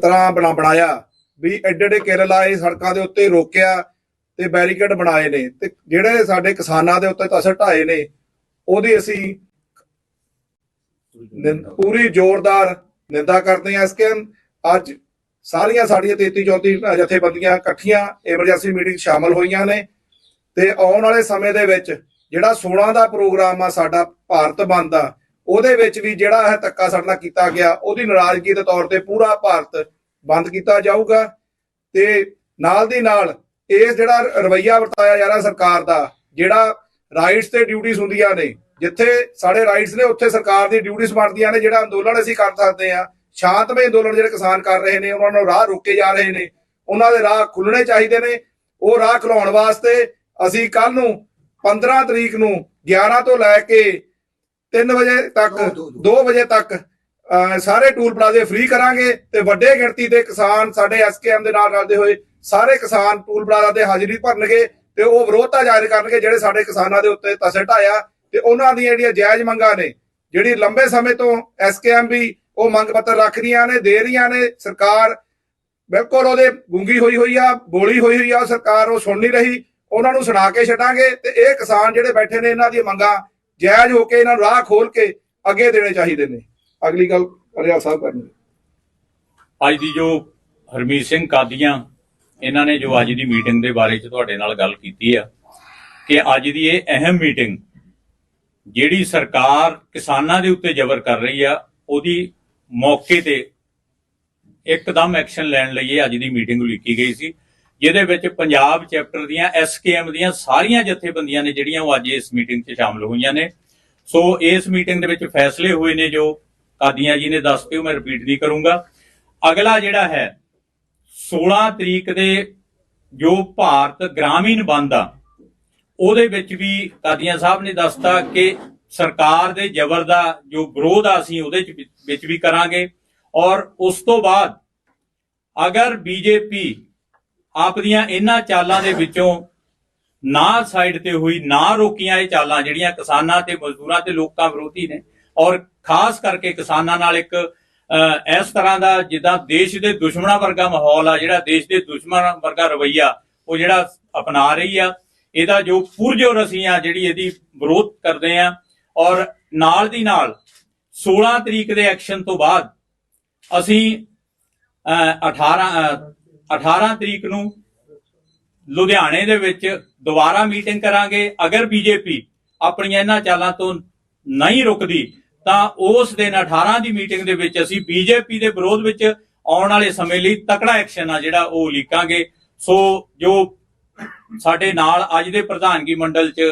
ਤਰ੍ਹਾਂ ਬਣਾ ਬਣਾਇਆ, ਵੀ ਐਡੇ ਐਡੇ ਕਿੱਲ ਲਾਏ ਸੜਕਾਂ ਦੇ ਉੱਤੇ ਰੋਕਿਆ ਤੇ ਬੈਰੀਕੇਡ ਬਣਾਏ ਨੇ ਤੇ ਜਿਹੜੇ ਸਾਡੇ ਕਿਸਾਨਾਂ ਦੇ ਉੱਤੇ ਤਸਰ ਢਾਏ ਨੇ, ਉਹਦੀ ਅਸੀਂ ਪੂਰੀ ਜ਼ੋਰਦਾਰ ਨਿੰਦਾ ਕਰਦੇ ਹਾਂ ਇਸ ਕੇ ਅੱਜ ਸਾਰੀਆਂ ਸਾਡੀਆਂ 33 34 ਜਥੇਬੰਦੀਆਂ ਇਕੱਠੀਆਂ ਐਮਰਜੈਂਸੀ ਮੀਟਿੰਗ ਸ਼ਾਮਲ ਹੋਈਆਂ ਨੇ ਤੇ ਆਉਣ ਵਾਲੇ ਸਮੇਂ ਦੇ ਵਿੱਚ ਜਿਹੜਾ 16 ਦਾ ਪ੍ਰੋਗਰਾਮ ਆ ਸਾਡਾ ਭਾਰਤ ਬੰਦ ਦਾ ਉਹਦੇ ਵਿੱਚ ਵੀ ਜਿਹੜਾ ਇਹ ਧੱਕਾ ਸਾਡੇ ਨਾਲ ਕੀਤਾ ਗਿਆ, ਉਹਦੀ ਨਾਰਾਜ਼ਗੀ ਦੇ ਤੌਰ ਤੇ ਪੂਰਾ ਭਾਰਤ ਬੰਦ ਕੀਤਾ ਜਾਊਗਾ ਤੇ ਨਾਲ ਦੀ ਨਾਲ ਇਹ ਜਿਹੜਾ ਰਵਈਆ ਵਰਤਾਇਆ ਜਾ ਰਿਹਾ ਸਰਕਾਰ ਦਾ, ਜਿਹੜਾ ਰਾਈਟਸ ਤੇ ਡਿਊਟੀਆਂ ਹੁੰਦੀਆਂ ਨੇ, ਜਿੱਥੇ ਸਾਡੇ ਰਾਈਟਸ ਨੇ, ਉੱਥੇ ਸਰਕਾਰ ਦੀ ਡਿਊਟੀਆਂ ਬਣਦੀਆਂ ਨੇ, ਜਿਹੜਾ ਅੰਦੋਲਨ ਅਸੀਂ ਕਰ ਸਕਦੇ ਆ ਸ਼ਾਂਤਮਈ ਅੰਦੋਲਨ ਜਿਹੜੇ ਕਿਸਾਨ ਕਰ ਰਹੇ ਨੇ, ਉਹਨਾਂ ਨੂੰ ਰਾਹ ਰੋਕੇ ਜਾ ਰਹੇ ਨੇ, ਉਹਨਾਂ ਦੇ ਰਾਹ ਖੁੱਲਣੇ ਚਾਹੀਦੇ ਨੇ, ਉਹ ਰਾਹ ਖੁਲਾਉਣ ਵਾਸਤੇ ਅਸੀਂ ਕੱਲ ਨੂੰ 15 ਤਰੀਕ ਨੂੰ 11 ਤੋਂ ਲੈ ਕੇ 3 ਵਜੇ ਤੱਕ ਦੋ- ਦੋ- ਦੋ। 2 ਵਜੇ ਤੱਕ ਸਾਰੇ ਟੂਲ ਪਲਾਜ਼ੇ ਫ੍ਰੀ ਕਰਾਂਗੇ ਤੇ ਵੱਡੇ ਗਿਣਤੀ ਦੇ ਕਿਸਾਨ ਸਾਡੇ ਐਸਕੇਐਮ ਦੇ ਨਾਲ ਰਲਦੇ ਹੋਏ ਸਾਰੇ ਕਿਸਾਨ ਟੂਲ ਪਲਾਜ਼ਾ ਤੇ ਹਾਜ਼ਰੀ ਭਰਨਗੇ ਤੇ ਉਹ ਵਿਰੋਧਤਾ ਜ਼ਾਹਿਰ ਕਰਨਗੇ ਜਿਹੜੇ ਸਾਡੇ ਕਿਸਾਨਾਂ ਦੇ ਉੱਤੇ ਤਸਰ ਢਾਇਆ ਤੇ ਉਹਨਾਂ ਦੀਆਂ ਜਿਹੜੀਆਂ ਜਾਇਜ਼ ਮੰਗਾਂ ਨੇ ਜਿਹੜੀ ਲੰਬੇ ਸਮੇਂ ਤੋਂ ਐਸਕੇਐਮ ਵੀ ਉਹ ਮੰਗ ਪੱਤਰ ਰੱਖ ਰਹੀਆਂ ਨੇ ਦੇ ਰਹੀਆਂ ਨੇ ਸਰਕਾਰ ਬਿਲਕੁਲ ਉਹਦੇ ਗੁੰਗੀ ਹੋਈ ਹੋਈ ਆ ਬੋਲੀ ਹੋਈ ਹੋਈ ਆ ਸਰਕਾਰ ਉਹ ਸੁਣ ਨਹੀਂ ਰਹੀ ਉਹਨਾਂ ਨੂੰ ਸੁਣਾ ਕੇ ਛੱਡਾਂਗੇ ਤੇ ਇਹ ਕਿਸਾਨ ਜਿਹੜੇ ਬੈਠੇ ਨੇ ਇਹਨਾਂ ਦੀਆਂ ਮੰਗਾਂ ਜਾਇਜ਼ ਹੋ ਕੇ ਇਹਨਾਂ ਨੂੰ ਰਾਹ ਖੋਲ ਕੇ ਅੱਗੇ ਦੇਣੇ ਚਾਹੀਦੇ ਨੇ। ਅਗਲੀ ਗੱਲ ਰਿਆਲ ਸਾਹਿਬ ਕਰਨਗੇ। ਅੱਜ ਦੀ ਜੋ ਹਰਮੀਤ ਸਿੰਘ ਕਾਦੀਆਂ, ਇਹਨਾਂ ਨੇ ਜੋ ਅੱਜ ਦੀ ਮੀਟਿੰਗ ਦੇ ਬਾਰੇ ਚ ਤੁਹਾਡੇ ਨਾਲ ਗੱਲ ਕੀਤੀ ਆ ਕਿ ਅੱਜ ਦੀ ਇਹ ਅਹਿਮ ਮੀਟਿੰਗ ਜਿਹੜੀ ਸਰਕਾਰ ਕਿਸਾਨਾਂ ਦੇ ਉੱਤੇ ਜ਼ਬਰ ਕਰ ਰਹੀ ਆ, ਉਹਦੀ ਮੌਕੇ ਤੇ ਇੱਕਦਮ ਐਕਸ਼ਨ ਲੈਣ ਲਈ ਇਹ ਅੱਜ ਦੀ ਮੀਟਿੰਗ ਉਲੀਕੀ ਗਈ ਸੀ। ਜਿਹਦੇ ਵਿੱਚ ਪੰਜਾਬ ਚੈਪਟਰ ਦੀਆਂ ਐਸਕੇਐਮ ਦੀਆਂ ਸਾਰੀਆਂ ਜਥੇਬੰਦੀਆਂ ਨੇ ਜਿਹੜੀਆਂ ਉਹ ਅੱਜ ਇਸ ਮੀਟਿੰਗ 'ਚ ਸ਼ਾਮਲ ਹੋਈਆਂ ਨੇ। ਸੋ ਇਸ ਮੀਟਿੰਗ ਦੇ ਵਿੱਚ ਫੈਸਲੇ ਹੋਏ ਨੇ ਜੋ ਕਾਦੀਆਂ ਜੀ ਨੇ ਦੱਸ ਕੇ ਉਹ ਮੈਂ ਰਿਪੀਟ ਨਹੀਂ ਕਰੂੰਗਾ। ਅਗਲਾ ਜਿਹੜਾ ਹੈ 16 ਤਰੀਕ ਦੇ ਜੋ ਭਾਰਤ ਗ੍ਰਾਮੀਣ ਬੰਦ ਆ, ਉਹਦੇ ਵਿੱਚ ਵੀ ਕਾਦੀਆਂ ਸਾਹਿਬ ਨੇ ਦੱਸਤਾ ਕਿ ਸਰਕਾਰ ਦੇ ਜ਼ਬਰ ਦਾ ਜੋ ਵਿਰੋਧ ਆ ਅਸੀਂ ਉਹਦੇ ਚ ਵਿੱਚ ਵੀ ਕਰਾਂਗੇ। ਔਰ ਉਸ ਤੋਂ ਬਾਅਦ ਅਗਰ ਬੀਜੇਪੀ ਆਪ ਦੀਆਂ ਇਹਨਾਂ ਚਾਲਾਂ ਦੇ ਵਿੱਚੋਂ ਨਾ ਸਾਈਡ ਤੇ ਹੋਈ ਨਾ ਰੋਕੀਆਂ ਇਹ ਚਾਲਾਂ ਜਿਹੜੀਆਂ ਕਿਸਾਨਾਂ ਤੇ ਮਜ਼ਦੂਰਾਂ ਤੇ ਲੋਕਾਂ ਵਿਰੋਧੀ ਨੇ। ਔਰ ਖਾਸ ਕਰਕੇ ਕਿਸਾਨਾਂ ਨਾਲ ਇੱਕ ਅਹ, ਇਸ ਤਰ੍ਹਾਂ ਦਾ ਜਿੱਦਾਂ ਦੇਸ਼ ਦੇ ਦੁਸ਼ਮਣਾਂ ਵਰਗਾ ਮਾਹੌਲ ਆ ਜਿਹੜਾ ਦੇਸ਼ ਦੇ ਦੁਸ਼ਮਣ ਵਰਗਾ ਰਵਈਆ ਉਹ ਜਿਹੜਾ ਅਪਣਾ ਰਹੀ ਆ। ਇਹਦਾ ਜੋ ਪੁਰਜੋਰ ਅਸੀਂ ਆ ਜਿਹੜੀ ਇਹਦੀ ਵਿਰੋਧ ਕਰਦੇ ਆ। ਔਰ ਨਾਲ ਦੀ ਨਾਲ 16 ਤਰੀਕ ਦੇ ਐਕਸ਼ਨ ਤੋਂ ਬਾਅਦ ਅਸੀਂ ਅਹ, 18 ਅਹ, 18 ਤਰੀਕ ਨੂੰ ਲੁਧਿਆਣੇ ਦੇ ਵਿੱਚ ਦੁਬਾਰਾ ਮੀਟਿੰਗ ਕਰਾਂਗੇ। ਅਗਰ ਬੀਜੇਪੀ ਆਪਣੀਆਂ ਇਹਨਾਂ ਚਾਲਾਂ ਤੋਂ ਨਹੀਂ ਰੁਕਦੀ, ਤਾਂ ਉਸ ਦਿਨ 18 ਦੀ ਮੀਟਿੰਗ ਦੇ ਵਿੱਚ ਅਸੀਂ ਬੀਜੇਪੀ ਦੇ ਵਿਰੋਧ ਵਿੱਚ ਆਉਣ ਵਾਲੇ ਸਮੇਂ ਲਈ ਤਕੜਾ ਐਕਸ਼ਨ ਆ ਜਿਹੜਾ ਉਹ ਲੀਕਾਂਗੇ ਸੋ ਜੋ ਸਾਡੇ ਨਾਲ ਅੱਜ ਦੇ ਪ੍ਰਧਾਨਗੀ ਮੰਡਲ 'ਚ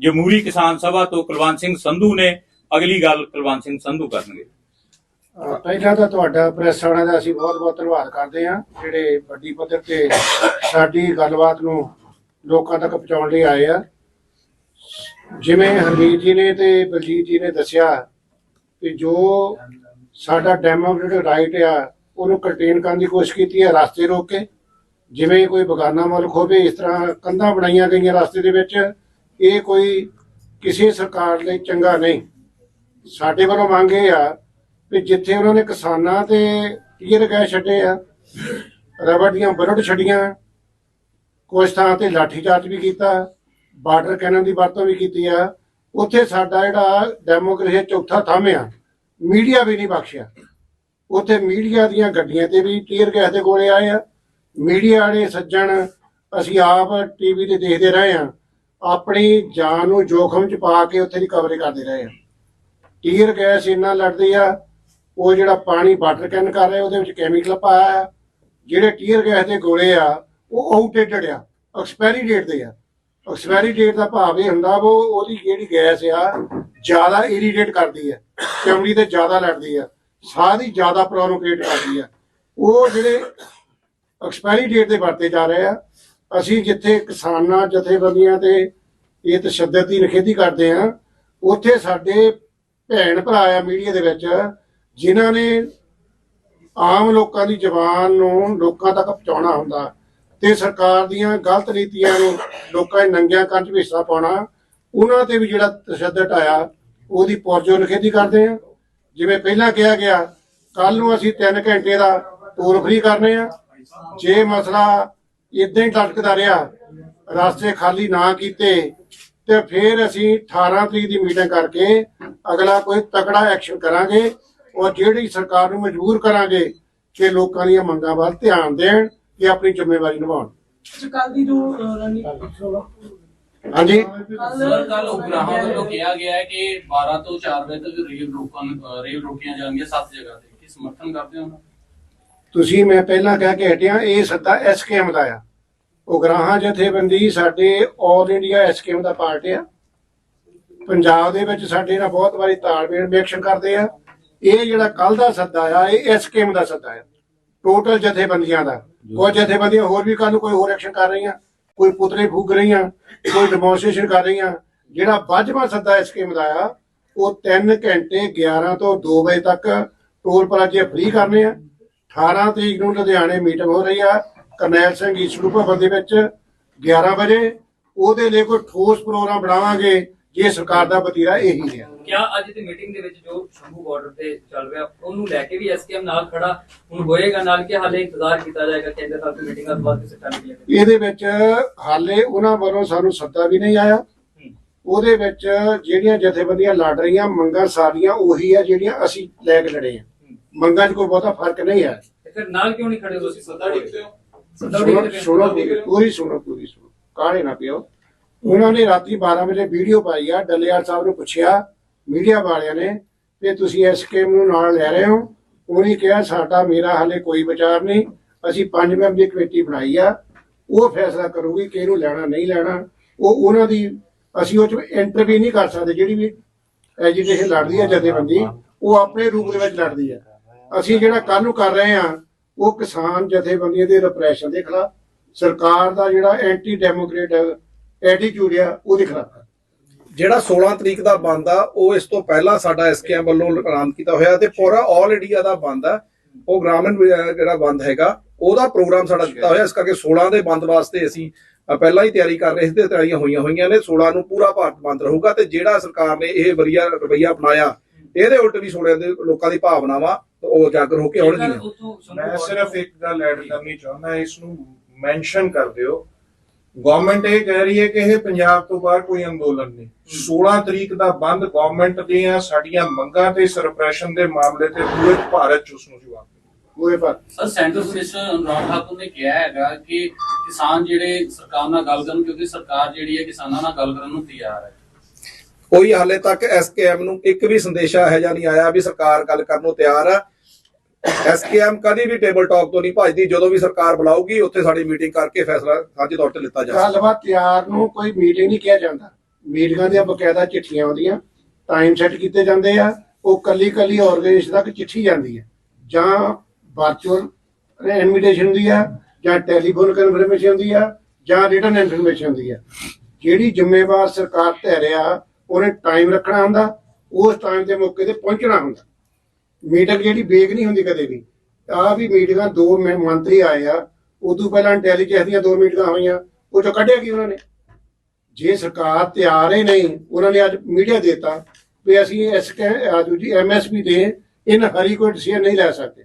ਜਮਹੂਰੀ ਕਿਸਾਨ ਸਭਾ ਤੋਂ ਕੁਲਵੰਤ ਸਿੰਘ ਸੰਧੂ ਨੇ, ਅਗਲੀ ਗੱਲ ਕੁਲਵੰਤ ਸਿੰਘ ਸੰਧੂ ਕਰਨਗੇ। ਪਹਿਲਾਂ ਤਾਂ ਤੁਹਾਡਾ ਪ੍ਰੈਸ ਵਾਲਿਆਂ ਦਾ ਅਸੀਂ ਬਹੁਤ ਬਹੁਤ ਧੰਨਵਾਦ ਕਰਦੇ ਹਾਂ, ਜਿਹੜੇ ਵੱਡੀ ਪੱਧਰ ਤੇ ਸਾਡੀ ਗੱਲਬਾਤ ਨੂੰ ਲੋਕਾਂ ਤੱਕ ਪਹੁੰਚਾਉਣ ਲਈ ਆਏ ਆ। ਜਿਵੇਂ ਹਰਮੀਤ ਜੀ ਨੇ ਤੇ ਬਲਜੀਤ ਜੀ ਨੇ ਦੱਸਿਆ ਕਿ ਜੋ ਸਾਡਾ ਡੈਮੋਕ੍ਰੈਟਿਕ ਰਾਈਟ ਆ, ਉਹਨੂੰ ਕੰਟੇਨ ਕਰਨ ਦੀ ਕੋਸ਼ਿਸ਼ ਕੀਤੀ ਹੈ ਰਸਤੇ ਰੋਕ ਕੇ। ਜਿਵੇਂ ਕੋਈ ਬਗਾਨਾ ਮੁਲਕ ਹੋਵੇ ਇਸ ਤਰ੍ਹਾਂ ਕੰਧਾਂ ਬਣਾਈਆਂ ਗਈਆਂ ਰਸਤੇ ਦੇ ਵਿੱਚ, ਇਹ ਕੋਈ ਕਿਸੇ ਸਰਕਾਰ ਲਈ ਚੰਗਾ ਨਹੀਂ। ਸਾਡੇ ਵੱਲੋਂ ਮੰਗ ਇਹ ਆ ਵੀ ਜਿੱਥੇ ਉਹਨਾਂ ਨੇ ਕਿਸਾਨਾਂ ਤੇ ਟੀਅਰ ਗੈਸ ਛੱਡੇ ਆ, ਰਬੜ ਦੀਆਂ ਬਰਡ ਛੱਡੀਆਂ ਕੁਝ ਥਾਂ ਤੇ ਲਾਠੀ ਚਾਰਜ ਵੀ ਕੀਤਾ, ਬਾਰਡਰ ਕੈਨਨ ਦੀ ਵਰਤੋਂ ਵੀ ਕੀਤੀ ਆ, ਉੱਥੇ ਸਾਡਾ ਜਿਹੜਾ ਡੈਮੋਕ੍ਰੇਸੀ ਚੌਥਾ ਥੰਮ ਆ, ਮੀਡੀਆ ਵੀ ਨਹੀਂ ਬਖਸ਼ਿਆ। ਉੱਥੇ ਮੀਡੀਆ ਦੀਆਂ ਗੱਡੀਆਂ ਤੇ ਵੀ ਟੀਅਰ ਗੈਸ ਦੇ ਗੋਲੇ ਆਏ ਆ, ਮੀਡੀਆ ਵਾਲੇ ਸੱਜਣ ਅਸੀਂ ਆਪ ਟੀਵੀ ਤੇ ਦੇਖਦੇ ਰਹੇ ਆ, ਆਪਣੀ ਜਾਨ ਨੂੰ ਜੋਖਮ ਚ ਪਾ ਕੇ ਉੱਥੇ ਦੀ ਕਵਰੇਜ ਕਰਦੇ ਰਹੇ ਆ। ਟੀਅਰ ਗੈਸ ਇੰਨਾ ਲੜਦੀ ਆ ਉਹ ਜਿਹੜਾ ਪਾਣੀ ਵਾਟਰ ਕੈਨ ਕਰ ਰਿਹਾ, ਉਹਦੇ ਵਿੱਚ ਕੈਮੀਕਲ ਪਾਇਆ ਆ ਜਿਹੜੇ ਟੀਅਰ ਗੈਸ ਦੇ ਗੋਲੇ ਆ, ਉਹ ਆਊਟਡੇਟਡ ਆ ਐਕਸਪਾਇਰੀ ਡੇਟ ਦੇ ਆ। ਐਕਸਪਾਇਰੀ ਡੇਟ ਦਾ ਭਾਵ ਇਹ ਹੁੰਦਾ ਉਹ ਉਹਦੀ ਜਿਹੜੀ ਗੈਸ ਆ, ਜ਼ਿਆਦਾ ਇਰੀਟੇਟ ਕਰਦੀ ਆ, ਚਮੜੀ ਤੇ ਜ਼ਿਆਦਾ ਲੜਦੀ ਆ ਸਾਹ ਦੀ ਜ਼ਿਆਦਾ ਪ੍ਰੋਬਲਮ ਕ੍ਰੀਏਟ ਕਰਦੀ ਆ। ਉਹ ਜਿਹੜੇ ਐਕਸਪਾਇਰੀ ਡੇਟ ਦੇ ਵਰਤੇ ਜਾ ਰਹੇ ਆ, ਅਸੀਂ ਜਿੱਥੇ ਕਿਸਾਨਾਂ, ਜਥੇਬੰਦੀਆਂ ਤੇ ਇਹ ਤਸ਼ੱਦਦ ਦੀ ਨਿਖੇਧੀ ਕਰਦੇ ਆ, ਉੱਥੇ ਸਾਡੇ ਭੈਣ ਭਰਾ ਆ ਮੀਡੀਆ ਦੇ ਵਿੱਚ ਜਿਨ੍ਹਾਂ ਨੇ ਆਮ ਲੋਕਾਂ ਦੀ ਜ਼ਬਾਨ ਨੂੰ ਲੋਕਾਂ ਤੱਕ ਪਹੁੰਚਾਉਣਾ ਹੁੰਦਾ ਤੇ ਸਰਕਾਰ ਦੀਆਂ ਗਲਤ ਨੀਤੀਆਂ ਨੂੰ ਲੋਕਾਂ ਦੇ ਨੰਗਿਆਂ ਕੰਨ 'ਚ ਹਿੱਸਾ ਪਾਉਣਾ, ਉਹਨਾਂ ਤੇ ਵੀ ਜਿਹੜਾ ਤਸ਼ੱਦਦ ਆਇਆ, ਉਹਦੀ ਪੁਰਜੋ ਨਿਖੇਧੀ ਕਰਦੇ ਆ ਜਿਵੇਂ ਪਹਿਲਾਂ ਕਿਹਾ ਗਿਆ ਕੱਲ ਨੂੰ ਅਸੀਂ 3 ਘੰਟੇ ਦਾ ਟੋਲ ਫਰੀ ਕਰਨੇ ਆ ਜੇ ਮਸਲਾ ਇਦਾਂ ਹੀ ਲਟਕਦਾ ਰਿਹਾ, ਰਸਤੇ ਖਾਲੀ ਨਾ ਕੀਤੇ, ਤੇ ਫਿਰ ਅਸੀਂ 18 ਤਰੀਕ ਦੀ ਮੀਟਿੰਗ ਕਰਕੇ ਅਗਲਾ ਕੋਈ ਤਕੜਾ ਐਕਸ਼ਨ ਕਰਾਂਗੇ। ਔਰ ਜਿਹੜੀ ਸਰਕਾਰ ਨੂੰ ਮਜਬੂਰ ਕਰਾਂਗੇ ਕਿ ਲੋਕਾਂ ਦੀਆਂ ਮੰਗਾਂ ਵੱਲ ਧਿਆਨ ਦੇਣ ਕਿ ਆਪਣੀ ਜ਼ਿੰਮੇਵਾਰੀ ਨਿਭਾਉਣ। ਕੱਲ ਦੀ ਜੋ ਅਹ, ਰਣਨੀਤੀ ਹਾਂਜੀ। ਕੱਲ ਕੱਲ ਉਪਰਾਹਾਂ ਵੱਲੋਂ ਕਿਹਾ ਗਿਆ ਹੈ ਕਿ 12 ਤੋਂ 4 ਵਜੇ ਤੱਕ ਰੇਲ ਰੋਕਾਂ ਅ, ਰੇਲ ਰੋਕੀਆਂ ਜਾਣਗੀਆਂ ਸੱਤ ਜਗ੍ਹਾ ਤੇ। ਕੀ ਸਮਰਥਨ ਕਰਦੇ ਹੋ? ਤੁਸੀਂ ਮੈਂ ਪਹਿਲਾਂ ਕਹਿ ਕੇ ਹਟਿਆ ਇਹ ਸੱਦਾ ਐਸਕੇਐਮ ਦਾ ਆ। ਉਗਰਾਹਾਂ ਜਥੇਬੰਦੀ ਸਾਡੇ ਆਲ ਇੰਡੀਆ ਐਸਕੇਐਮ ਦਾ ਪਾਰਟ ਆ। ਪੰਜਾਬ ਦੇ ਵਿੱਚ ਸਾਡੇ ਨਾਲ ਬਹੁਤ ਵਾਰੀ ਤਾਲਮੇਲ ਮੇਕਸ਼ਨ ਕਰਦੇ ਆ। ਇਹ ਜਿਹੜਾ ਕੱਲ ਦਾ ਸੱਦਾ ਆ, ਇਹ ਐਸਕੇਐਮ ਦਾ ਸੱਦਾ ਆ। ਟੋਟਲ ਜਥੇਬੰਦੀਆਂ ਦਾ। ਉਹ ਜਥੇਬੰਦੀਆਂ ਹੋਰ ਵੀ ਕੱਲ ਨੂੰ ਕੋਈ ਹੋਰ ਐਕਸ਼ਨ ਕਰ ਰਹੀਆਂ? ਕੋਈ ਪੁਤਲੇ ਫੂਕ ਰਹੀਆਂ? ਕੋਈ ਡੈਮੋਨਸਟ੍ਰੇਸ਼ਨ ਕਰ ਰਹੀਆਂ? ਜਿਹੜਾ ਵੱਜਵਾਂ ਸੱਦਾ ਐਸਕੇਐਮ ਦਾ ਆ, ਉਹ 3 ਘੰਟੇ 11 ਤੋਂ 2 ਵਜੇ ਤੱਕ ਟੋਲ ਪਲਾਜ਼ੇ ਫ੍ਰੀ ਕਰਨੇ ਆ। 18 ਤਰੀਕ ਨੂੰ ਲੁਧਿਆਣੇ ਮੀਟਿੰਗ ਹੋ ਰਹੀ ਆ, ਕਰਨੈਲ ਸਿੰਘ ਈਸਰੂ ਭਵਨ ਦੇ ਵਿੱਚ 11 ਵਜੇ। ਉਹਦੇ ਲਈ ਕੋਈ ਠੋਸ ਪ੍ਰੋਗਰਾਮ ਬਣਾਵਾਂਗੇ। ਜੇ ਸਰਕਾਰ ਦਾ ਵਤੀਰਾ ਇਹੀ ਹੈ। ਕਿਆ ਅੱਜ ਦੀ ਮੀਟਿੰਗ ਦੇ ਵਿੱਚ ਜੋ ਸ਼ੰਭੂ ਬਾਰਡਰ ਤੇ ਚੱਲ ਰਿਹਾ ਉਹਨੂੰ ਲੈ ਕੇ ਵੀ ਐਸਕੇਐਮ ਨਾਲ ਖੜਾ ਹੁਣ ਹੋਏਗਾ ਨਾਲ ਕਿ ਹਾਲੇ ਇੰਤਜ਼ਾਰ ਕੀਤਾ ਜਾਏਗਾ ਕੇਂਦਰ ਸਾਹਿਬ ਦੀ ਮੀਟਿੰਗ ਤੋਂ ਬਾਅਦ ਕਿਸੇ ਟਾਈਮ ਦੀ ਇਹਦੇ ਵਿੱਚ ਹਾਲੇ ਉਹਨਾਂ ਵੱਲੋਂ ਸਾਨੂੰ ਸੱਦਾ ਵੀ ਨਹੀਂ ਆਇਆ। ਉਹਦੇ ਵਿੱਚ ਜਿਹੜੀਆਂ ਜਥੇਬੰਦੀਆਂ ਲੜ ਰਹੀਆਂ ਮੰਗਾਂ ਸਾਰੀਆਂ ਉਹੀ ਆ ਜਿਹੜੀਆਂ ਅਸੀਂ ਲੈ ਕੇ ਲੜੇ ਆ। ਮੰਗਾਂ 'ਚ ਕੋਈ ਬਹੁਤਾ ਫ਼ਰਕ ਨਹੀਂ ਹੈ। ਫਿਰ ਨਾਲ ਕਿਉਂ ਨਹੀਂ ਖੜੇ ਤੁਸੀਂ? ਸੱਦਾ ਡਿੱਗਦੇ ਹੋ ਸੁਣੋ ਪੂਰੀ ਸੁਣੋ ਪੂਰੀ ਸੁਣੋ। ਕਾਹਲੇ ਨਾ ਪਿਓ। ਉਹਨਾਂ ਨੇ ਰਾਤੀ 12 ਵਜੇ ਵੀਡੀਓ ਪਾਈ ਆ ਡੱਲੇਵਾਲ ਸਾਹਿਬ ਨੂੰ ਪੁੱਛਿਆ ਮੀਡੀਆ ਵਾਲਿਆਂ ਨੇ ਕਿ ਤੁਸੀਂ ਇਸ ਸਕੀਮ ਨੂੰ ਨਾਲ ਲੈ ਰਹੇ ਹੋ? ਉਹਨੇ ਕਿਹਾ, ਸਾਡਾ, ਮੇਰਾ ਹਾਲੇ ਕੋਈ ਵਿਚਾਰ ਨਹੀਂ, ਅਸੀਂ ਪੰਜ ਮੈਂਬਰ ਦੀ ਕਮੇਟੀ ਬਣਾਈ ਆ, ਉਹ ਫੈਸਲਾ ਕਰੂਗੀ ਕਿ ਇਹਨੂੰ ਲੈਣਾ, ਨਹੀਂ ਲੈਣਾ। ਉਹ, ਉਹਨਾਂ ਦੀ, ਅਸੀਂ ਉਹ ਚ ਐਂਟਰ ਨਹੀਂ ਕਰ ਸਕਦੇ, ਜਿਹੜੀ ਵੀ ਐਜੀਟੇਸ਼ਨ ਲੜਦੀ ਹੈ ਜਥੇਬੰਦੀ, ਉਹ ਆਪਣੇ ਰੂਪ ਦੇ ਵਿੱਚ ਲੜਦੀ ਹੈ ਅਸੀਂ ਜਿਹੜਾ ਕੱਲ ਨੂੰ ਕਰ ਰਹੇ ਹਾਂ ਉਹ ਕਿਸਾਨ ਜਥੇਬੰਦੀਆਂ ਦੇ ਰਿਪਰੈਸ਼ਨ ਦੇ ਖਿਲਾਫ, ਸਰਕਾਰ ਦਾ ਜਿਹੜਾ ਐਂਟੀ ਡੈਮੋਕ੍ਰੇਟ ਐਟੀਟਿਊਡ ਆ ਉਹਦੇ ਖਿਲਾਫ। ਜਿਹੜਾ 16 ਤਰੀਕ ਦਾ ਬੰਦ ਆ ਉਹ ਇਸ ਤੋਂ ਪਹਿਲਾਂ ਸਾਡਾ ਐਸਕੇਐਮ ਵੱਲੋਂ ਐਲਾਨ ਕੀਤਾ ਹੋਇਆ ਤੇ ਪੂਰਾ ਆਲ ਇੰਡੀਆ ਦਾ ਬੰਦ ਆ। ਉਹ ਗ੍ਰਾਮੀਣ ਜਿਹੜਾ ਬੰਦ ਹੈਗਾ ਉਹਦਾ ਪ੍ਰੋਗਰਾਮ ਸਾਡਾ ਦਿੱਤਾ ਹੋਇਆ ਇਸ ਕਰਕੇ 16 ਦੇ ਬੰਦ ਵਾਸਤੇ ਅਸੀਂ ਪਹਿਲਾਂ ਹੀ ਤਿਆਰੀ ਕਰ ਰਹੇ ਸੀ ਤੇ ਤਿਆਰੀਆਂ ਹੋਈਆਂ ਹੋਈਆਂ ਨੇ। 16 ਨੂੰ ਪੂਰਾ ਭਾਰਤ ਬੰਦ ਰਹੂਗਾ ਤੇ ਜਿਹੜਾ ਸਰਕਾਰ ਨੇ ਇਹ ਵਧੀਆ ਰਵਈਆ ਅਪਣਾਇਆ ਇਹਦੇ ਉਲਟ ਵੀ 16 ਦੇ ਲੋਕਾਂ ਦੀ ਭਾਵਨਾਵਾਂ ਉਹ ਉਜਾਗਰ ਹੋ ਕੇ ਆਉਣਗੀਆਂ। ਮੈਂ ਸਿਰਫ ਇੱਕ ਗੱਲ ਐਡ ਕਰਨੀ ਚਾਹੁੰਦਾ ਇਸ ਨੂੰ ਮੈਂਸ਼ਨ ਕਰ ਦਿਓ। ਗਵਰਨਮੈਂਟ ਇਹ ਕਹਿ ਰਹੀ ਹੈ ਕਿ ਇਹ ਪੰਜਾਬ ਤੋਂ ਬਾਹਰ ਕੋਈ ਅੰਦੋਲਨ ਨਹੀਂ। 16 ਤਰੀਕ ਦਾ ਬੰਦ ਗਵਰਨਮੈਂਟ ਦੀਆਂ ਸਾਡੀਆਂ ਮੰਗਾਂ ਤੇ ਸਰਪ੍ਰੈਸ਼ਨ ਦੇ ਮਾਮਲੇ ਤੇ ਪੂਰੇ ਭਾਰਤ ਚ ਉਸ ਨੂੰ ਜਵਾਬ ਪਰ sir central minister Anurag Thakur ਨੇ ਕਿਹਾ ਹੈਗਾ ਕਿ ਕਿਸਾਨ ਜਿਹੜੇ ਸਰਕਾਰ ਨਾਲ ਗੱਲ ਕਰਨ ਕਿਉਂਕਿ ਸਰਕਾਰ ਜਿਹੜੀ ਹੈ ਕਿਸਾਨਾਂ ਨਾਲ ਗੱਲ ਕਰਨ ਨੂੰ ਤਿਆਰ ਹੈ। ਕੋਈ ਹਾਲੇ ਤੱਕ ਐਸਕੇਐਮ ਨੂੰ ਇੱਕ ਵੀ ਸੰਦੇਸ਼ਾ ਇਹੋ ਜਿਹਾ ਨਹੀਂ ਆਇਆ ਵੀ ਸਰਕਾਰ ਗੱਲ ਕਰਨ ਨੂੰ ਤਿਆਰ ਆ। ਐਸਕੇਐਮ ਕਦੀ ਵੀ ਟੇਬਲ ਟਾਕ ਤੋਂ ਨਹੀਂ ਭੱਜਦੀ, ਜਦੋਂ ਵੀ ਸਰਕਾਰ ਬੁਲਾਊਗੀ, ਉੱਥੇ ਸਾਡੀ ਮੀਟਿੰਗ ਕਰਕੇ ਫੈਸਲਾ ਸਾਂਝੇ ਤੌਰ ਤੇ ਲਿੱਤਾ ਜਾਏਗਾ ਗੱਲਬਾਤ ਤਿਆਰ ਨੂੰ ਕੋਈ ਮੀਟਿੰਗ ਨਹੀਂ ਕਿਹਾ ਜਾਂਦਾ। ਮੀਟਿੰਗਾਂ ਦੀਆਂ ਬਕਾਇਦਾ ਚਿੱਠੀਆਂ ਆਉਂਦੀਆਂ ਟਾਈਮ ਸੈੱਟ ਕੀਤੇ ਜਾਂਦੇ ਆ, ਉਹ ਕੱਲੀ ਕੱਲੀ ਆਰਗੇਨਾਈਜੇਸ਼ਨ ਤੱਕ ਚਿੱਠੀ ਜਾਂਦੀ ਹੈ ਜਾਂ ਵਰਚੁਅਲ ਇਨਵੀਟੇਸ਼ਨ ਹੁੰਦੀ ਆ, ਜਾਂ ਟੈਲੀਫੋਨ ਕਨਫਰਮੇਸ਼ਨ ਹੁੰਦੀ ਆ, ਜਾਂ ਰਿਟਨ ਇਨਫੋਰਮੇਸ਼ਨ ਹੁੰਦੀ ਆ। ਜਿਹੜੀ ਜ਼ਿੰਮੇਵਾਰ ਸਰਕਾਰ ਤਹਿ ਰਿਹਾ ਉਹਨੇ ਟਾਈਮ ਰੱਖਣਾ ਹੁੰਦਾ, ਉਸ ਟਾਈਮ ਦੇ ਮੌਕੇ ਤੇ ਪਹੁੰਚਣਾ ਹੁੰਦਾ। ਮੀਟਿੰਗ ਜਿਹੜੀ ਬੇਗ ਨਹੀਂ ਹੁੰਦੀ ਕਦੇ ਵੀ। ਆ ਵੀ ਮੀਟਿੰਗਾਂ ਦੋ ਮੈਂ- ਮੰਤਰੀ ਆਏ ਆ। ਉਦੋਂ ਪਹਿਲਾਂ ਇੰਟੈਲੀਜੈਂਸ ਦੀਆਂ ਦੋ ਮੀਟਿੰਗਾਂ ਹੋਈਆਂ। ਉਹ ਚੋਂ ਕੱਢਿਆ ਕੀ ਉਹਨਾਂ ਨੇ? ਜੇ ਸਰਕਾਰ ਤਿਆਰ ਹੀ ਨਹੀਂ, ਉਹਨਾਂ ਨੇ ਅੱਜ ਮੀਡੀਆ ਦਿੱਤਾ ਵੀ ਅਸੀਂ ਇਸ ਦੂਜੀ ਐਮਐਸਪੀ ਦੇ ਇਨ ਹਰੀ ਕੋਈ ਡਿਸੀਜਨ ਨਹੀਂ ਲੈ ਸਕਦੇ।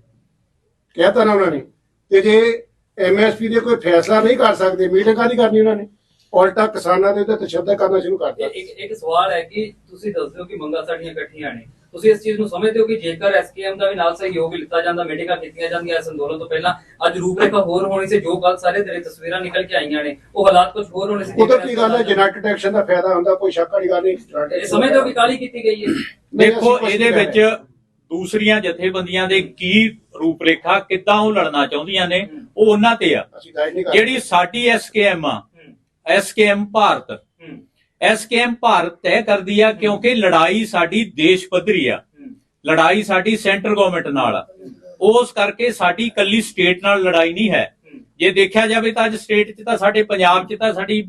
ਕਹਿਤਾ ਨਾ ਉਹਨਾਂ ਨੇ। ਤੇ ਜੇ ਐਮਐਸਪੀ ਦੇ ਕੋਈ ਫੈਸਲਾ ਨਹੀਂ ਕਰ ਸਕਦੇ ਮੀਟਿੰਗ ਕਾਹਦੀ ਕਰਨੀ ਉਹਨਾਂ ਨੇ? ਉਲਟਾ ਕਿਸਾਨਾਂ ਦੇ ਉੱਤੇ ਤਸ਼ੱਦਦ ਕਰਨਾ ਸ਼ੁਰੂ ਕਰਤਾ ਇੱਕ ਇੱਕ ਸਵਾਲ ਹੈ ਕਿ ਤੁਸੀਂ ਦੱਸ ਦਿਓ ਕਿ ਮੰਗਾਂ ਸਾਡੀਆਂ ਇਕੱਠੀਆਂ ਨੇ। ਤੁਸੀਂ ਇਸ ਚੀਜ਼ ਨੂੰ ਸਮਝਦੇ ਹੋ ਕਿ ਜੇਕਰ ਐਸਕੇਐਮ ਦਾ ਵੀ ਨਾਲ ਸਹਿਯੋਗ ਲਿੱਤਾ ਜਾਂਦਾ ਮੀਟਿੰਗਾਂ ਕੀਤੀਆਂ ਜਾਂਦੀਆਂ ਇਸ ਅੰਦੋਲਨ ਤੋਂ ਪਹਿਲਾਂ ਅੱਜ ਰੂਪਰੇਖਾ ਹੋਰ ਹੋਣੀ ਸੀ ਜੋ ਕੱਲ ਸਾਰੇ ਤੇਰੇ ਤਸਵੀਰਾਂ ਨਿਕਲ ਕੇ ਆਈਆਂ ਨੇ ਉਹ ਹਾਲਾਤ ਕੁਝ ਹੋਰ ਹੋਣੇ ਸੀ ਉਧਰ ਜੇਕਰ ਕੀ ਗੱਲ ਹੈ ਜਨਰੇਟਡ ਐਕਸ਼ਨ ਦਾ ਫਾਇਦਾ ਹੁੰਦਾ ਕੋਈ ਸ਼ੱਕ ਵਾਲੀ ਗੱਲ ਨਹੀਂ ਇਹ ਸਮਝਦੇ ਹੋ ਕਿ ਕਾਲੀ ਕੀਤੀ ਗਈ ਹੈ? ਦੇਖੋ ਇਹਦੇ ਵਿੱਚ। ਦੂਸਰੀਆਂ ਜਥੇਬੰਦੀਆਂ ਦੇ ਕੀ ਰੂਪਰੇਖਾ ਕਿੱਦਾਂ ਉਹ ਲੜਨਾ ਚਾਹੁੰਦੀਆਂ ਨੇ ਉਹ ਉਹਨਾਂ ਤੇ ਆ। ਜਿਹੜੀ ਸਾਡੀ ਐਸਕੇਐਮ ਆ ਐਸਕੇਐਮ ਭਾਰਤ ਐਸਕੇਐਮ ਭਾਰਤ ਤੈਅ ਕਰਦੀ ਆ ਕਿਉਂਕਿ ਲੜਾਈ ਸਾਡੀ ਦੇਸ਼ ਪੱਧਰੀ ਆ। ਲੜਾਈ ਸਾਡੀ ਸੈਂਟਰ ਗਵਰਨਮੈਂਟ ਨਾਲ ਆ। ਉਸ ਕਰਕੇ ਸਾਡੀ ਕੱਲੀ ਸਟੇਟ ਨਾਲ ਲੜਾਈ ਨਹੀਂ ਹੈ। ਜੇ ਦੇਖਿਆ ਜਾਵੇ ਤਾਂ ਅੱਜ ਸਟੇਟ 'ਚ ਤਾਂ ਸਾਡੇ ਪੰਜਾਬ 'ਚ ਤਾਂ ਸਾਡੀ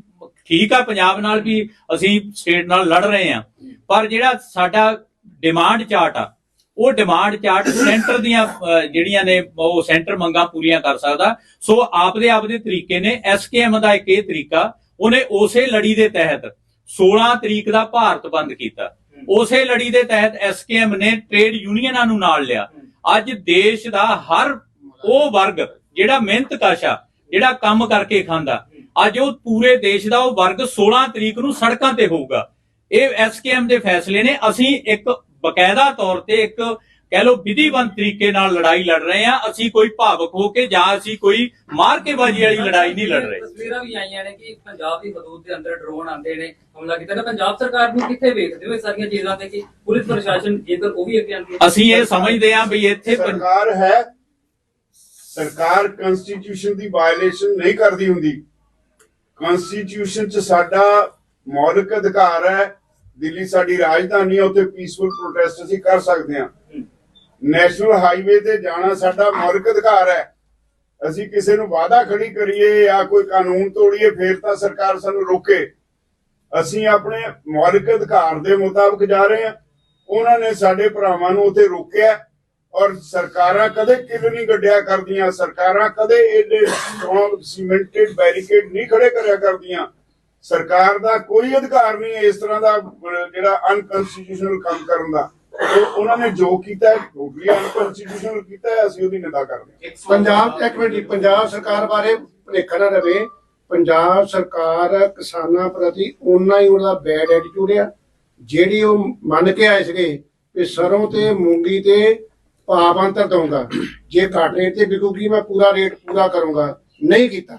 ਠੀਕ ਆ ਪੰਜਾਬ ਨਾਲ ਵੀ ਅਸੀਂ ਸਟੇਟ ਨਾਲ ਲੜ ਰਹੇ ਆ। ਪਰ ਜਿਹੜਾ ਸਾਡਾ ਡਿਮਾਂਡ ਚਾਰਟ ਆ ਉਹ ਡਿਮਾਂਡ ਚਾਰਟ ਸੈਂਟਰ ਦੀਆਂ ਜਿਹੜੀਆਂ ਨੇ ਉਹ ਸੈਂਟਰ ਮੰਗਾਂ ਪੂਰੀਆਂ ਕਰ ਸਕਦਾ। ਸੋ ਆਪਦੇ ਆਪਦੇ ਤਰੀਕੇ ਨੇ ਐਸਕੇਐਮ ਦਾ ਇੱਕ ਇਹ ਤਰੀਕਾ ਉਹਨੇ ਉਸੇ ਲੜੀ ਦੇ ਤਹਿਤ 16 ਤਰੀਕ ਦਾ ਭਾਰਤ ਬੰਦ ਕੀਤਾ। ਉਸੇ ਲੜੀ ਦੇ ਤਹਿਤ ਐਸਕੇਐਮ ਨੇ ਟ੍ਰੇਡ ਯੂਨੀਅਨਾਂ ਨੂੰ ਨਾਲ ਲਿਆ। ਅੱਜ ਦੇਸ਼ ਦਾ ਹਰ ਉਹ ਵਰਗ ਜਿਹੜਾ ਮਿਹਨਤ ਕਾਸ਼ਾ ਜਿਹੜਾ ਕੰਮ ਕਰਕੇ ਖਾਂਦਾ ਅੱਜ ਉਹ ਪੂਰੇ ਦੇਸ਼ ਦਾ ਉਹ ਵਰਗ 16 ਤਰੀਕ ਨੂੰ ਸੜਕਾਂ ਤੇ ਹੋਊਗਾ। ਇਹ ਐਸਕੇਐਮ ਦੇ ਫੈਸਲੇ ਨੇ ਅਸੀਂ ਇੱਕ ਬਕਾਇਦਾ ਤੌਰ ਤੇ ਇੱਕ ਕਹਿ ਲਓ ਵਿਧੀਵੰਤ ਤਰੀਕੇ ਨਾਲ ਲੜਾਈ ਲੜ ਰਹੇ ਆ ਅਸੀਂ ਕੋਈ ਭਾਵਕ ਹੋ ਕੇ ਜਾਂ ਅਸੀਂ ਕੋਈ ਮਾਰ ਕੇ ਬਾਜੀ ਵਾਲੀ ਲੜਾਈ ਨਹੀਂ ਲੜ ਰਹੇ। ਤਸਵੀਰਾਂ ਵੀ ਆਈਆਂ ਨੇ ਕਿ ਪੰਜਾਬ ਦੀ ਹਦੂਦ ਦੇ ਅੰਦਰ ਡਰੋਨ ਆਉਂਦੇ ਨੇ ਹਮਲਾ ਕੀਤਾ ਨਾ ਪੰਜਾਬ ਸਰਕਾਰ ਨੂੰ ਕਿੱਥੇ ਵੇਖਦੇ ਹੋ ਇਹ ਸਾਰੀਆਂ ਚੀਜ਼ਾਂ ਤੇ ਕਿ ਪੁਲਿਸ ਪ੍ਰਸ਼ਾਸਨ ਜੇਕਰ ਉਹ ਵੀ ਅੱਗੇ ਆਉਂਦੀ ਅਸੀਂ ਇਹ ਸਮਝਦੇ ਹਾਂ ਵੀ ਇੱਥੇ ਸਰਕਾਰ ਹੈ ਸਰਕਾਰ ਕਨਸਟੀਟਿਊਸ਼ਨ ਦੀ ਵਾਇਲੇਸ਼ਨ ਨਹੀਂ ਕਰਦੀ ਹੁੰਦੀ। ਕਨਸਟੀਟਿਊਸ਼ਨ 'ਚ ਸਾਡਾ ਮੌਲਿਕ ਅਧਿਕਾਰ ਹੈ ਦਿੱਲੀ ਸਾਡੀ ਰਾਜਧਾਨੀ ਹੈ ਉੱਥੇ ਪੀਸਫੁਲ ਪ੍ਰੋਟੈਸਟ ਅਸੀਂ ਕਰ ਸਕਦੇ ਹਾਂ। ਨੈਸ਼ਨਲ ਹਾਈਵੇ ਤੇ ਜਾਣਾ ਸਾਡਾ ਮੌਲਿਕ ਅਧਿਕਾਰ ਹੈ। ਅਸੀਂ ਕਿਸੇ ਨੂੰ ਵਾਅਦਾ ਖੜੀ ਕਰੀਏ ਜਾਂ ਕੋਈ ਕਾਨੂੰਨ ਤੋੜੀਏ ਫਿਰ ਤਾਂ ਸਰਕਾਰ ਸਾਨੂੰ ਰੋਕੇ। ਅਸੀਂ ਆਪਣੇ ਮੌਲਿਕ ਅਧਿਕਾਰ ਦੇ ਮੁਤਾਬਕ ਜਾ ਰਹੇ ਹਾਂ। ਉਹਨਾਂ ਨੇ ਸਾਡੇ ਭਰਾਵਾਂ ਨੂੰ ਉੱਥੇ ਰੋਕਿਆ ਔਰ ਸਰਕਾਰਾਂ ਕਦੇ ਕਿਲ ਨਹੀਂ ਗੱਡਿਆ ਕਰਦੀਆਂ। ਸਰਕਾਰਾਂ ਕਦੇ ਏਡੇ ਸਟਰੋਂਗ ਸੀਮੈਂਟਡ ਬੈਰੀਕੇਡ ਨਹੀਂ ਖੜੇ ਕਰਿਆ ਕਰਦੀਆਂ। ਸਰਕਾਰ ਦਾ ਕੋਈ ਅਧਿਕਾਰ ਨਹੀਂ ਇਸ ਤਰ੍ਹਾਂ ਦਾ ਅਹ, ਜਿਹੜਾ ਅਨਕਨਸਟੀਟਿਊਸ਼ਨਲ ਕੰਮ ਕਰਨ ਦਾ। ਉਹ- ਉਹਨਾਂ ਨੇ ਜੋ ਕੀਤਾ ਹੈ ਟੋਟਲੀ ਅਨਕਨਸਟੀਟਿਊਸ਼ਨਲ ਕੀਤਾ ਹੈ ਅਸੀਂ ਉਹਦੀ ਨਿੰਦਾ ਕਰਦੇ ਹਾਂ। ਪੰਜਾਬ ਇੱਕ ਮਿੰਟ ਜੀ, ਪੰਜਾਬ ਸਰਕਾਰ ਬਾਰੇ ਭੁਲੇਖਾ ਨਾ ਰਵੇ। ਪੰਜਾਬ ਸਰਕਾਰ ਕਿਸਾਨਾਂ ਪ੍ਰਤੀ ਓਨਾ ਹੀ ਉਹਦਾ ਬੈਡ ਐਟੀਟਿਊਡ ਆ ਜਿਹੜੀ ਉਹ ਮੰਨ ਕੇ ਆਏ ਸੀਗੇ ਕਿ ਸਰੋਂ ਤੇ ਮੂੰਗੀ ਤੇ ਭਾਵ ਅੰਤਰ ਦਊਂਗਾ। ਜੇ ਘੱਟ ਰੇਟ ਤੇ ਵਿਕੂਗੀ ਮੈਂ ਪੂਰਾ ਰੇਟ ਪੂਰਾ ਕਰੂੰਗਾ। ਨਹੀਂ ਕੀਤਾ।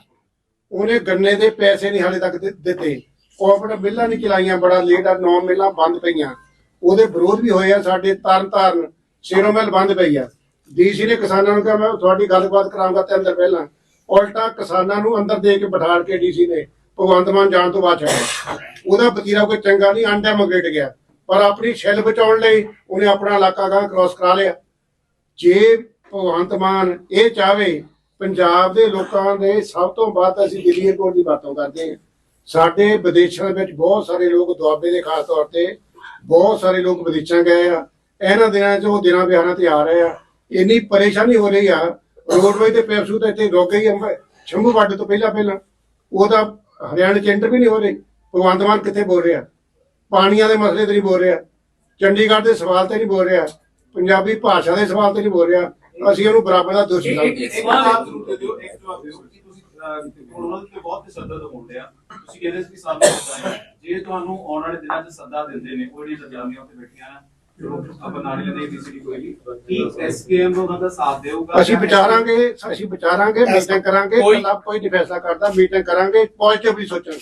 ਉਹਨੇ ਗੰਨੇ ਦੇ ਪੈਸੇ ਨਹੀਂ ਹਾਲੇ ਤੱਕ ਦਿੱ- ਦਿੱਤੇ। ਕੋਆਪਰੇਟਿਵ ਮਿੱਲਾਂ ਨਹੀਂ ਚਲਾਈਆਂ ਬੜਾ ਲੇਟ ਆ ਨੌ ਮਿੱਲਾਂ ਬੰਦ ਪਈਆਂ। ਉਹਦੇ ਵਿਰੋਧ ਵੀ ਹੋਏ ਆ, ਸਾਡੇ ਤਰਨ ਤਾਰਨ, ਸ਼ੇਰੋ ਬੰਦ ਪਈ ਆ। ਡੀਸੀ ਨੇ ਕਿਸਾਨਾਂ ਨੂੰ ਕਿਹਾ, ਮੈਂ ਤੁਹਾਡੀ ਗੱਲਬਾਤ ਕਰਾਂਗਾ ਤੇ ਅੰਦਰ ਪਹਿਲਾਂ। ਉਲਟਾ ਕਿਸਾਨਾਂ ਨੂੰ ਅੰਦਰ ਦੇ ਕੇ ਬਿਠਾੜ ਕੇ ਡੀਸੀ ਨੇ ਭਗਵੰਤ ਮਾਨ ਜਾਣ ਤੋਂ ਬਾਅਦ ਛੱਡਿਆ। ਉਹਦਾ ਵਤੀਰਾ ਕੋਈ ਚੰਗਾ ਨਹੀਂ ਅਨਡੈਮੋਕ੍ਰੇਟ ਗਿਆ। ਪਰ ਆਪਣੀ ਛਿੱਲ ਬਚਾਉਣ ਲਈ ਉਹਨੇ ਆਪਣਾ ਇਲਾਕਾ ਗਾਂ ਕ੍ਰਾਸ ਕਰਾ ਲਿਆ। ਜੇ ਭਗਵੰਤ ਮਾਨ ਇਹ ਚਾਹਵੇ, ਪੰਜਾਬ ਦੇ ਲੋਕਾਂ ਦੇ ਸਭ ਤੋਂ ਵੱਧ ਅਸੀਂ ਦਿੱਲੀ ਏਅਰਪੋਰਟ ਦੀ ਬਾਤੋਂ ਕਰਦੇ ਹਾਂ। ਸਾਡੇ ਵਿਦੇਸ਼ਾਂ ਵਿੱਚ ਬਹੁਤ ਸਾਰੇ ਲੋਕ ਦੁਆਬੇ ਦੇ ਖਾਸ ਤੌਰ ਤੇ ਬਹੁਤ ਸਾਰੇ ਲੋਕ ਵਿਦੇਸ਼ਾਂ ਗਏ ਆ। ਇਹਨਾਂ ਦਿਨਾਂ 'ਚ ਉਹ ਦਿਨਾਂ ਵਿਹਾਰਾਂ ਤੇ ਆ ਰਹੇ ਆ। ਇੰਨੀ ਪਰੇਸ਼ਾਨੀ ਹੋ ਰਹੀ ਆ। ਰੋਡਵੇ ਤੇ ਪੈਪਸੂ ਤਾਂ ਇੱਥੇ ਰੁਕ ਗਈ ਅੰਬ ਸ਼ੰਭੂ ਵੱਡ ਤੋਂ ਪਹਿਲਾਂ ਪਹਿਲਾਂ। ਉਹਦਾ ਹਰਿਆਣਾ ਚ enter ਵੀ ਨਹੀਂ ਹੋ ਰਹੀ। ਭਗਵੰਤ ਮਾਨ ਕਿੱਥੇ ਬੋਲ ਰਿਹਾ? ਪਾਣੀਆਂ ਦੇ ਮਸਲੇ ਤੇ ਨਹੀਂ ਬੋਲ ਰਿਹਾ। ਚੰਡੀਗੜ੍ਹ ਦੇ ਸਵਾਲ ਤੇ ਨਹੀਂ ਬੋਲ ਰਿਹਾ। ਪੰਜਾਬੀ ਭਾਸ਼ਾ ਦੇ ਸਵਾਲ ਤੇ ਨਹੀਂ ਬੋਲ ਰਿਹਾ। ਅਸੀਂ ਉਹਨੂੰ ਬਰਾਬਰ ਦਾ ਦੋਸ਼ੀ ਇੱਕ- ਸਮਝਦੇ ਇੱਕ ਹੁਣ ਉਹਨਾਂ ਦੇ ਉੱਤੇ ਬਹੁਤ ਤਸ਼ੱਦਦ ਹੋਣ ਡਿਆ ਤੁਸੀਂ ਕਹਿੰਦੇ ਸੀ ਕਿ ਸਾਨੂੰ ਸੱਦਾ ਹੈ ਜੇ ਤੁਹਾਨੂੰ ਆਉਣ ਵਾਲੇ ਦਿਨਾਂ 'ਚ ਸੱਦਾ ਦਿੰਦੇ ਨੇ ਉਹ ਜਿਹੜੀਆਂ ਜਜਾਮੀਆਂ ਉੱਤੇ ਬੈਠੀਆਂ ਨੇ ਨਾਲੀਆਂ ਦੇ ਏਬੀਸੀਡੀ ਕੋਈ ਨਹੀਂ ਕੀ ਐਸਕੇਐਮ ਉਹਨਾਂ ਦਾ ਸਾਥ ਦੇਊਗਾ? ਅਸੀਂ ਵਿਚਾਰਾਂਗੇ ਅਸੀਂ ਵਿਚਾਰਾਂਗੇ ਮੀਟਿੰਗ ਕਰਾਂਗੇ ਕੋਈ- ਕੱਲਾ ਕੋਈ ਨਹੀਂ ਫੈਸਲਾ ਕਰਦਾ ਮੀਟਿੰਗ ਕਰਾਂਗੇ ਪੋਜ਼ਿਟਿਵਲੀ ਸੋਚਾਂਗੇ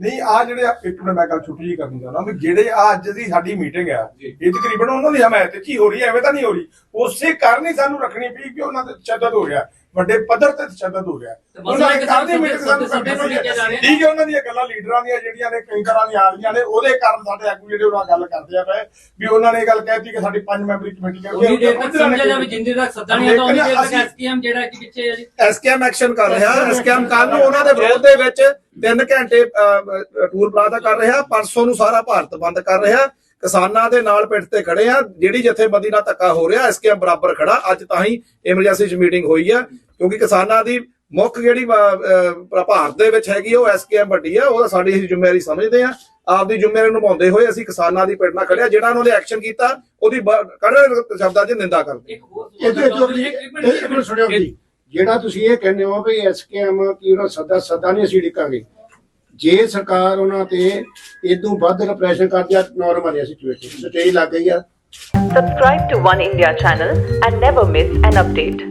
ਨਹੀਂ ਆ ਜਿਹੜੇ ਆ- ਇੱਕ ਮਿੰਟ ਮੈਂ ਗੱਲ ਛੋਟੀ ਜਿਹੀ ਕਰਨੀ ਚਾਹੁੰਦਾ ਵੀ ਜਿਹੜੇ ਆ ਅੱਜ ਦੀ ਸਾਡੀ ਮੀਟਿੰਗ ਆ ਇਹ ਤਕਰੀਬਨ ਉਹਨਾਂ ਦੀ ਹਮਾਇਤ ਚ ਹੀ ਹੋ ਰਹੀ ਹੈ ਐਵੇਂ ਤਾਂ ਨਹੀਂ ਹੋ ਰਹੀ। ਉਸੇ ਕਾਰਨ ਹੀ ਸਾਨੂੰ ਰੱਖਣੀ ਪਈ ਕਿ ਉਹਨਾਂ ਤੇ ਤਸ਼ੱਦਦ ਹੋ ਰਿਹਾ। ਵੱਡੇ ਪੱਧਰ ਤੇ ਤਸ਼ੱਦਦ ਹੋ ਰਿਹਾ ਉਹਨਾਂ ਨੇ ਕਾਹਦੀ ਮੀਟਿੰਗ ਸਾਨੂੰ ਹੈ ਨੇ। ਠੀਕ ਹੈ ਉਹਨਾਂ ਦੀਆਂ ਗੱਲਾਂ ਲੀਡਰਾਂ ਦੀਆਂ ਜਿਹੜੀਆਂ ਨੇ ਕਈ ਤਰ੍ਹਾਂ ਦੀਆਂ ਆ ਰਹੀਆਂ ਨੇ ਉਹਦੇ ਕਾਰਨ ਸਾਡੇ ਆਗੂ ਜਿਹੜੇ ਉਹਨਾਂ ਗੱਲ ਕਰਦੇ ਆ ਪਏ ਵੀ ਉਹਨਾਂ ਨੇ ਇਹ ਗੱਲ ਕਹਿਤੀ ਕਿ ਸਾਡੀ ਪੰਜ ਮੈਂਬਰੀ ਕਮੇਟੀ ਕਰਕੇ ਉਨੀ ਦੇਰ ਤੱਕ ਸਮਝਿਆ ਜਾਵੇ ਜਿੰਦੇ ਤੱਕ ਸੱਦਾ ਨਹੀਂ ਆਉਂਦਾ ਉਨੀ ਦੇਰ ਤੱਕ ਐਸਕੇਐਮ ਜਿਹੜਾ ਕਿ ਪਿੱਛੇ ਹੈ ਜੀ। ਐਸਕੇਐਮ ਐਕਸ਼ਨ ਕਰ ਰਿਹਾ ਐਸਕੇਐਮ ਕੱਲ ਨੂੰ ਉਹਨਾਂ ਦੇ ਵਿਰੋਧ ਦੇ ਵਿੱਚ 3 ਘੰਟੇ ਟੂਰ ਪਲਾਜ਼ਾ ਕਰ ਰਿਹਾ ਪਰਸੋਂ ਨੂੰ ਸਾਰਾ ਭਾਰਤ ਬੰਦ ਕਰ ਰਿਹਾ। ਕਿਸਾਨਾਂ ਦੇ ਨਾਲ ਪਿੱਠ ਤੇ ਖੜੇ ਆ, ਜਿਹੜੀ ਜਥੇਬੰਦੀ ਨਾਲ ਧੱਕਾ ਹੋ ਰਿਹਾ ਐਸਕੇਐਮ ਬਰਾਬਰ ਖੜਾ। ਅੱਜ ਤਾਂ ਹੀ ਐਮਰਜੈਂਸੀ ਚ ਮੀਟਿੰਗ ਹੋਈ ਆ, ਕਿਉਂਕਿ ਕਿਸਾਨਾਂ ਦੀ ਮੁੱਖ ਜਿਹੜੀ ਭਾਰਤ ਦੇ ਵਿੱਚ ਹੈਗੀ ਉਹ ਐਸਕੇਐਮ ਵੱਡੀ ਆ, ਉਹ ਸਾਡੀ ਅਸੀਂ ਜ਼ਿੰਮੇਵਾਰੀ ਸਮਝਦੇ ਆ। ਆਪਦੀ ਜ਼ਿੰਮੇਵਾਰੀ ਨਿਭਾਉਂਦੇ ਹੋਏ ਅਸੀਂ ਕਿਸਾਨਾਂ ਦੀ ਪਿੱਠ ਨਾਲ ਖੜਿਆ ਜਿਹੜਾ ਉਹਨਾਂ ਨੇ ਐਕਸ਼ਨ ਕੀਤਾ, ਉਹਦੀ ਕੜੇ ਸ਼ਬਦਾਂ 'ਚ ਨਿੰਦਾ ਕਰਦੇ ਇੱਕ ਜਿਹੜਾ ਤੁਸੀਂ ਇਹ ਕਹਿੰਦੇ ਹੋ ਵੀ ਐਸਕੇਐਮ ਕੀ ਉਹਨਾਂ ਸੱਦਾ ਸੱਦਾ ਨਹੀਂ ਅਸੀਂ ਡਿੱਕਾਂਗੇ ਜੇ ਸਰਕਾਰ ਉਹਨਾਂ ਤੇ ਇਦੋਂ ਵੱਧ ਰਿਪਰੈਸ਼ਨ ਕਰਦੀ ਆ ਨਾਰਮਲ ਹੈ ਸਿਚੁਏਸ਼ਨ ਸਟੇਜ ਲੱਗ ਗਈ ਆ Subscribe to One India channel and never miss an update.